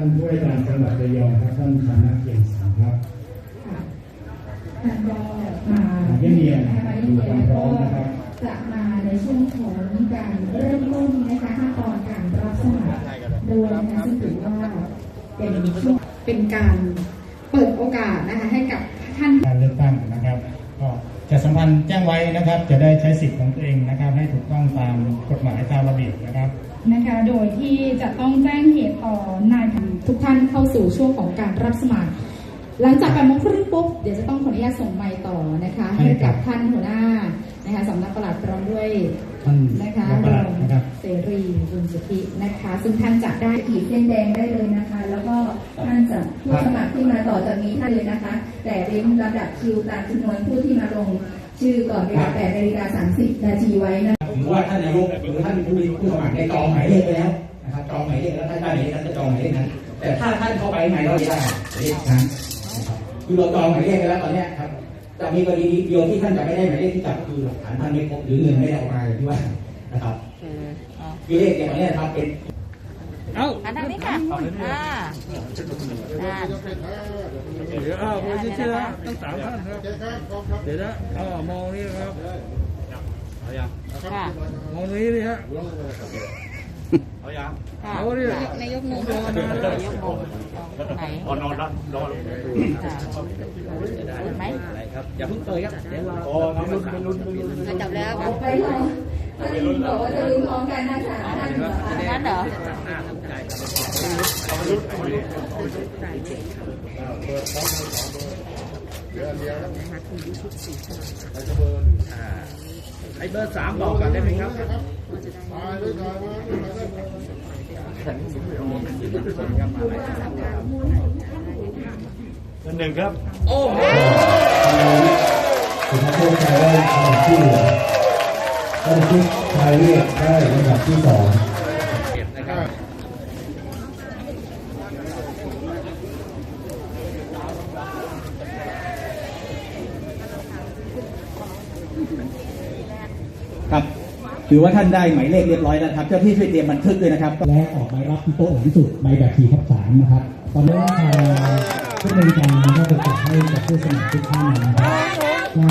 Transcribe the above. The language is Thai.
ท่านผู้ว่าการจังหวัดระยองครับท่านชนะเกียรติสังครับค่ะท่านก็มาเยี่ยมเยียนนะคะเยี่ยมเยียนแล้วก็จะมาในช่วงของการเริ่มต้นนะคะขั้นตอนการรับสมัครโดยนะคะซึ่งถือว่าเป็นช่วงเป็นการเปิดโอกาสนะคะให้กับท่านการเลือกตั้งนะ ครับก็จะสัมพันธ์แจ้งไว้นะครับ จะได้ใช้สิทธิ์ของตัวเองนะครับ ให้ถูกต้องตามกฎหมายตามระเบียบนะครับนะคะ โดยที่จะต้องแจ้งเหตุต่อนายพันทุกท่านเข้าสู่ช่วงของการรับสมัคร หลังจากแปดโมงครึ่งปุ๊บเดี๋ยวจะต้องขออนุญาตส่งไมค์ต่อนะคะ ให้กับท่านหัวหน้านะคะสำนักปลัดพร้อมด้วยท่านนะคะรองปลัดนะครับเสรีบุญสุธินะคะ ซึ่งท่านจะได้ขีดเส้นแดงได้เลยนะคะ แล้วก็ท่านจะผู้สมัคร ที่มาต่อจากนี้ท่านเลยนะคะ แต่เว้นลำดับคิวตามจำนวนผู้ที่มาลง ชื่อก่อนเวลา8นาฬิกา30นาทีไว้นะถือว่าท่านนายกหรือท่านผู้ผู้สมัครได้จองหมายเลขไปแล้วนะครับจองหมายเลขแล้วท่านได้หมายเลขนั้นจะจองหมายเลขนั้น แต่ถ้าท่านเข้าไปหมายเราไม่ได้หมายเลขนั้นนะครับคือเราจองหมายเลขไปแล้วตอนเนี้ยครับจะมีกรณีเดียวที่ท่านจะไม่ได้หมายเลขที่จับคือหลักฐานท่านไม่ครบหรือเงินไม่ได้ออกมาอย่างที่ว่านะครับคือเลขอย่างนี้นะครับเป็นอันนั้นนี่ค่ะอ่า อ่าเดี๋ยวอ้าวผมจะเชื่อทั้งสามท่านครับเดี๋ยวนะอ้าวมองนี่นะครับค่ะมองนี้นี่ฮะค่ะเอาดินายกงงนายกงงไหนนอนนอนนอนไหมอย่าเพิ่งเตยครับเดี๋ยวรอจับแล้วไปลองท่านบอกว่าจะลุ้นพร้อมกันนะคะท่านบอกว่างั้นเหรอ ไอ้เบอร์สามบอกกันได้ไหมครับหนึ่งครับสุภาพโชคชัยได้ลำดับที่หนึ่งท่านชุดชายเรียกได้ลำดับที่สอง ครับถือว่าท่านได้หมายเลขเรียบร้อยแล้วครับ เจ้าที่ช่วยเตรียมบันทึกด้วยนะครับ และออกใบรับที่โต๊ะหลังสุดใบแบบขี่ทับสามนะครับ ตอนนี้ทางผู้บริการก็จะจัดให้กับผู้สมัครทุกท่านนะครับก็